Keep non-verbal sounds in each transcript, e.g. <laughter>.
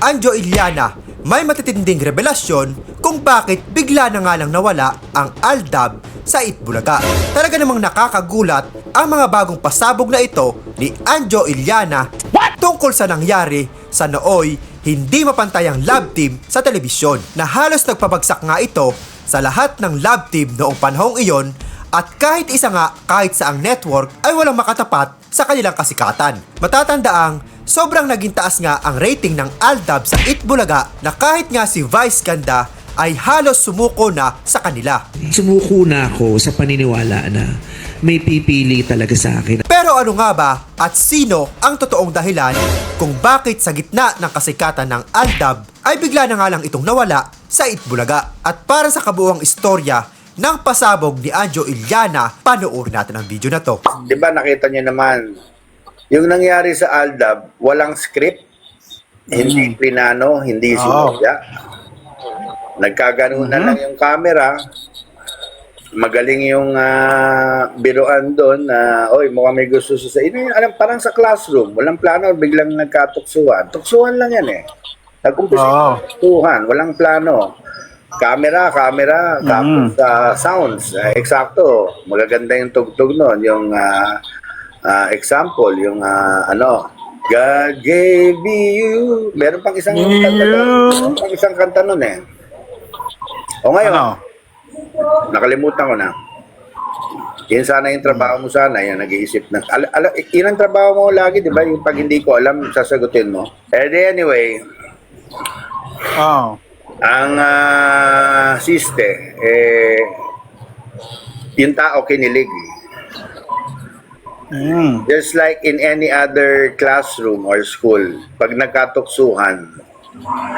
Anjo Iliana, may matitinding revelasyon kung bakit bigla na nga lang nawala ang Aldab sa Itbulaga. Talaga namang nakakagulat ang mga bagong pasabog na ito ni Anjo Iliana tungkol sa nangyari sa nooy hindi mapantayang lab team sa telebisyon na halos nagpabagsak nga ito sa lahat ng lab team noong panahong iyon at kahit isa nga kahit sa ang network ay walang makatapat sa kanilang kasikatan. Matatandaang sobrang naging taas nga ang rating ng Aldab sa Itbulaga na kahit nga si Vice Ganda ay halos sumuko na sa kanila. Sumuko na ako sa paniniwala na may pipili talaga sa akin. Pero ano nga ba at sino ang totoong dahilan kung bakit sa gitna ng kasikatan ng Aldab ay bigla na nga lang itong nawala sa Itbulaga? At para sa kabuuang istorya ng pasabog ni Anjo Iliana, panoorin natin ang video na to. Di ba nakita niyo naman, yung nangyari sa Aldab, walang script, hindi plinano, hindi sinudya. Nagkaganon na lang yung camera, magaling yung ah, biruan doon na, oy, mukhang may gusto sa ino yun, alam, parang sa classroom, walang plano, biglang nagkatuksuhan. Tuksuhan lang yan eh. Nag-umpisa yung tuksuhan, walang plano. Camera, camera, tapos ah, sounds. Ah, eksakto, magaganda yung tugtog noon. Yung ah, ah, example, yung ah, ano, God gave you. Meron pang isang kanta doon. Meron pang isang kanta noon eh. O ngayon, Ano? nakalimutan ko na. Yan sana yung trabaho mo sana, yan, nag-iisip na. Ala, ala, yun ang trabaho mo lagi, di ba? Yung pag hindi ko alam, sasagutin mo. Eh, di anyway, Oh. ang ah, siste, eh, yung tao kinilig. Mm. Just like in any other classroom or school, pag nagkatuksuhan,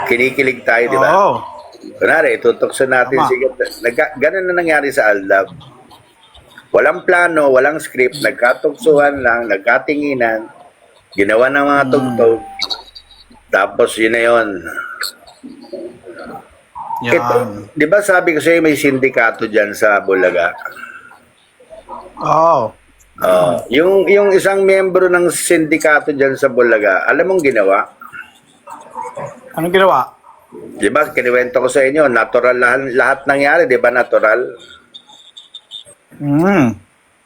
kinikilig tayo, di ba? Oh. Kunwari, tutukso natin Tama. si Nagka, ganun na nangyari sa Aldab. Walang plano, walang script, nagkatuksuhan lang, nagkatinginan, ginawa ng mga tugtog, tapos yun na yun. Ito, Yan. di ba sabi ko sa'yo may sindikato dyan sa Bulaga? Oh. Oh, yung yung isang miyembro ng sindikato diyan sa Bulaga, alam mong ginawa? Anong ginawa? 'Di ba? Kiniwento ko sa inyo, natural lahat, lahat nangyari, 'di ba? Natural. Mm.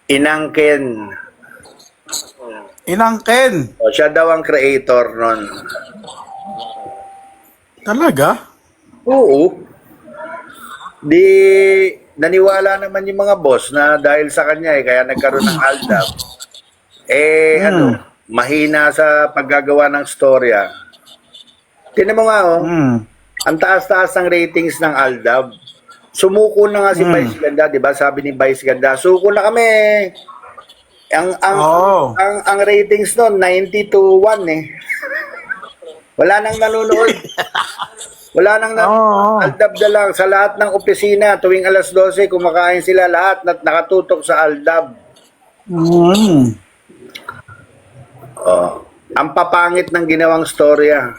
Inangkin. Inangkin. O siya daw ang creator nun. Talaga? Oo. Di naniwala naman yung mga boss na dahil sa kanya eh, kaya nagkaroon ng Aldab. Eh, Hmm. ano, mahina sa paggagawa ng storya. Tinan mo nga, oh. Mm. Ang taas-taas ng ratings ng Aldab. Sumuko na nga si Hmm. Vice Ganda, 'di ba? Sabi ni Vice Ganda, suko na kami. Ang ang Oo. ang, ang ratings noon 90 to 1 eh. <laughs> Wala nang nanonood. <laughs> Wala nang nanonood. Oo. Aldab na lang sa lahat ng opisina tuwing alas 12 kumakain sila lahat na nakatutok sa Aldab. Mm. Oh. Ang papangit ng ginawang storya.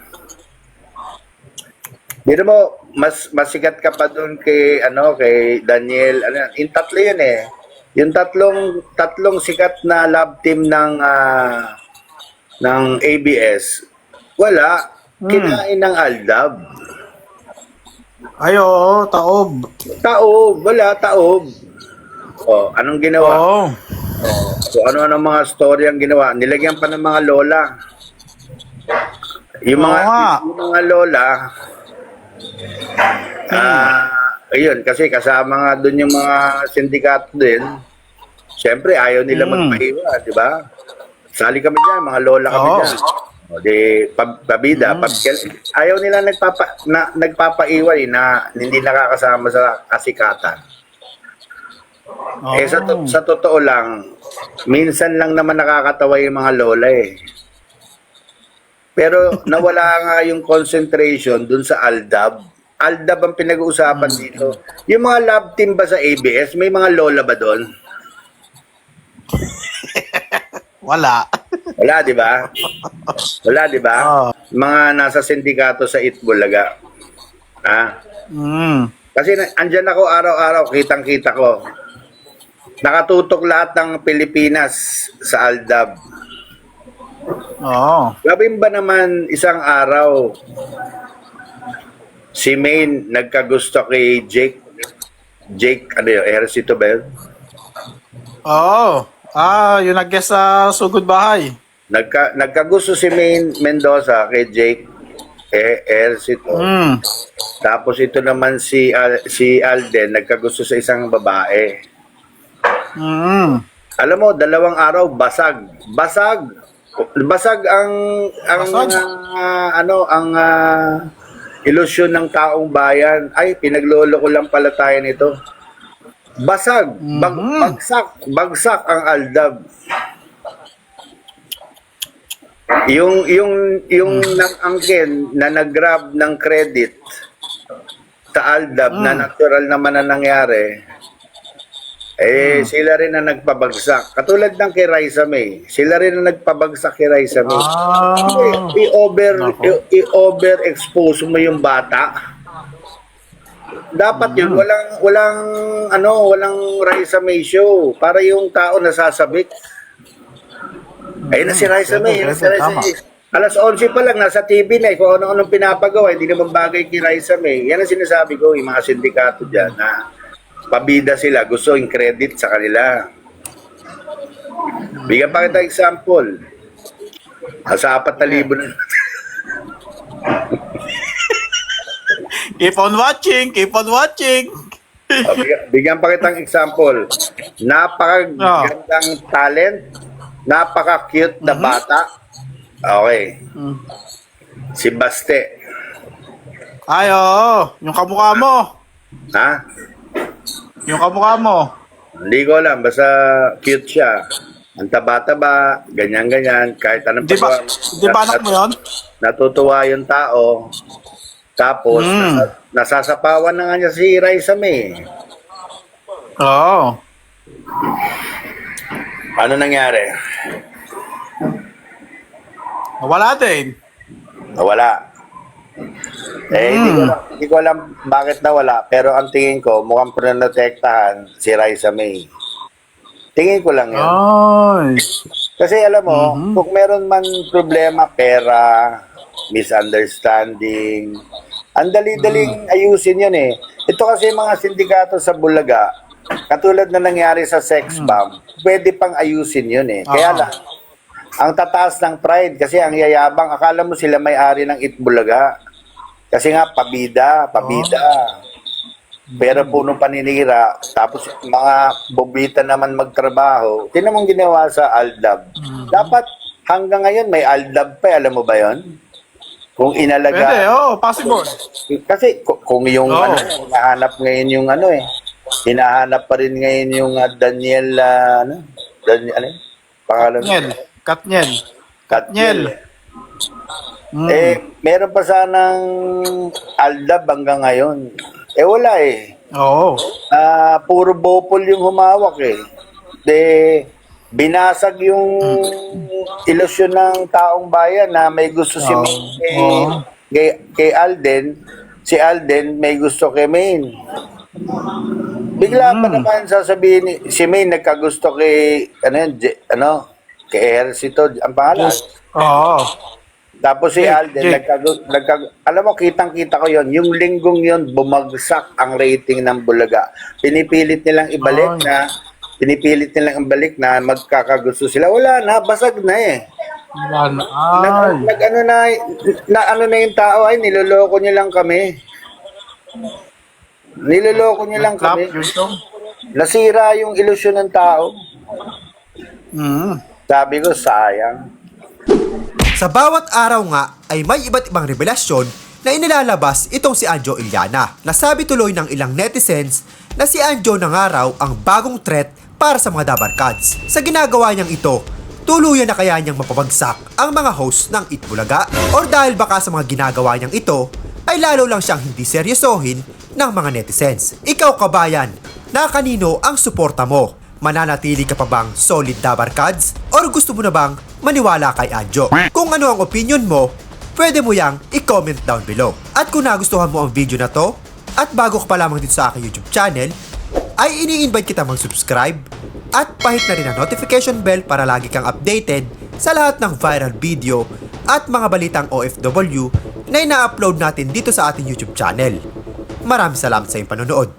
Dito mo, mas masikat ka pa doon kay ano kay Daniel. Ano, yung tatlo yun eh. Yung tatlong tatlong sikat na lab team ng ah, ng ABS. Wala. Kinain ng Aldab. Ay, oo, taob. Taob, wala taob. Oh, anong ginawa? Oo. So ano-ano mga story ang ginawa? Nilagyan pa ng mga lola. Yung mga Oo yung mga lola ah ayun kasi kasama nga doon yung mga sindikato din. Siyempre ayaw nila Mm. magpahiwa, di ba? Sali kami diyan, mga lola kami Oo. diyan. Di pab, pabida, pab, ayaw nila nagpapa na, nagpapaiway na hindi nakakasama sa kasikatan. Oo. Eh, sa, to- sa totoo lang, minsan lang naman nakakatawa yung mga lola eh. Pero <laughs> nawala nga yung concentration dun sa Aldab. Aldab ang pinag-uusapan dito. Yung mga lab team ba sa ABS, may mga lola ba doon? Wala. Wala, di ba? <laughs> Wala, di ba? Oo. Mga nasa sindikato sa Itbulaga. Ha? Mm. Kasi andyan ako araw-araw, kitang-kita ko. Nakatutok lahat ng Pilipinas sa Aldab. Oo. Gawin ba naman isang araw si Maine nagkagusto kay Jake? Jake, ano yun, Ejercito ba yun? Oo. Ah, yung nag-guest sa Sugod Bahay. Nagka, nagkagusto si Maine Mendoza kay Jake eh, Ejercito. Hmm. Tapos ito naman si Al- si Alden nagkagusto sa isang babae. Hmm. Alam mo, dalawang araw basag. Basag. Basag ang ang Basag? ah, ano ang ah, ilusyon ng taong bayan. Ay, pinaglolo ko lang pala tayo nito. Basag, bag, Mhm. bagsak, bagsak ang Aldab. Yung yung yung nang angkin na nag-grab ng credit sa Aldab na natural naman na nangyari. Eh, sila rin na nagpabagsak. Katulad ng kay Raisa May. Sila rin na nagpabagsak kay Raisa May. Ah. I-over Nako. i- i-overexpose mo yung bata. Dapat yun walang walang ano, walang Raisa May show para yung tao nasasabik. Ayun na si Raisa May, ayun na si Raisa. May. Alas 11 pa lang, nasa TV na eh, kung ano-anong pinapagawa, hindi naman bagay kay Raisa May. Yan ang sinasabi ko, yung mga sindikato dyan, na pabida sila, gusto yung credit sa kanila. Bigyan pa kita example. Nasa 4,000 na. <laughs> Keep on watching, keep on watching. Bigyan, bigyan pa kitang example. Napakagandang talent, napaka-cute na bata. Okay. Hmm. Si Baste. Ay, oo. Yung kamukha mo. Ha? Yung kamukha mo. Hindi ko alam, basta cute siya. Ang taba-taba, ganyan-ganyan, kahit anong Di ba, pagawa. di ba anak mo yun? Natutuwa yung tao. Tapos, Mm. nasa- nasasapawan na nga niya si Raisa May. Oo. Ano nangyari? Wala din. Nawala. Eh, hindi, ko alam, hindi ko alam bakit nawala. Pero ang tingin ko, mukhang pinaprotektahan si Raisa May. Tingin ko lang yun. Ay. Kasi alam mo, kung meron man problema, pera, misunderstanding, ang dali-daling ayusin yun eh. Ito kasi mga sindikato sa Bulaga, katulad na nangyari sa sex bomb, pwede pang ayusin yun eh. Kaya Ah. lang, ang tataas ng pride kasi ang yayabang, akala mo sila may-ari ng Itbulaga. Kasi nga, pabida, pabida. Pero puno paninira, tapos mga bobita naman magtrabaho. Tinan mong ginawa sa Aldab. Dapat hanggang ngayon may Aldab pa, eh. alam mo ba yon? Kung Pwede, inalaga. oo. Possible. Kasi ku- kung yung Oo. ano, hinahanap ngayon yung ano eh. Hinahanap pa rin ngayon yung ah, Daniel, ah, ano? Daniel, ano? Pangalan? Katnyel. Katnyel. Katniel. Mm. Eh, meron pa sanang Aldab hanggang ngayon. Eh, wala eh. Oo. Ah, puro bopol yung humawak eh. De, binasag yung ilusyon ng taong bayan na may gusto si Oo. Maine kay, Oo. kay, kay Alden. Si Alden may gusto kay Maine. Bigla pa Hmm. naman sasabihin ni si Maine nagkagusto kay ano yun, J- ano kay Ejercito ang pangalan. Oo. Tapos si Jake, Alden, Jake. nagkag, nagkag, alam mo, kitang-kita ko yon Yung linggong yon bumagsak ang rating ng Bulaga. Pinipilit nilang ibalik Ay. na, pinipilit nilang ibalik na magkakagusto sila. Wala na, basag na eh. Wala na. Nag, Ay. nag ano na, na, ano na yung tao, ay, niloloko niyo lang kami. Niloloko niyo lang kami. Nasira yung ilusyon ng tao. Mm. Sabi ko, sayang. Sa bawat araw nga ay may iba't ibang revelasyon na inilalabas itong si Anjo Iliana. Nasabi tuloy ng ilang netizens na si Anjo na nga raw ang bagong threat para sa mga Dabarkads. Sa ginagawa niyang ito, tuluyan na kaya niyang mapabagsak ang mga host ng Itbulaga? Or dahil baka sa mga ginagawa niyang ito, ay lalo lang siyang hindi seryosohin ng mga netizens. Ikaw kabayan, na kanino ang suporta mo? Mananatili ka pa bang solid Dabarkads? Or gusto mo na bang maniwala kay Anjo? Kung ano ang opinion mo, pwede mo yang i-comment down below. At kung nagustuhan mo ang video na to, at bago ka pa lamang dito sa aking YouTube channel, ay ini-invite kita mag-subscribe at pahit na rin ang notification bell para lagi kang updated sa lahat ng viral video at mga balitang OFW na ina-upload natin dito sa ating YouTube channel. Maraming salamat sa iyong panonood.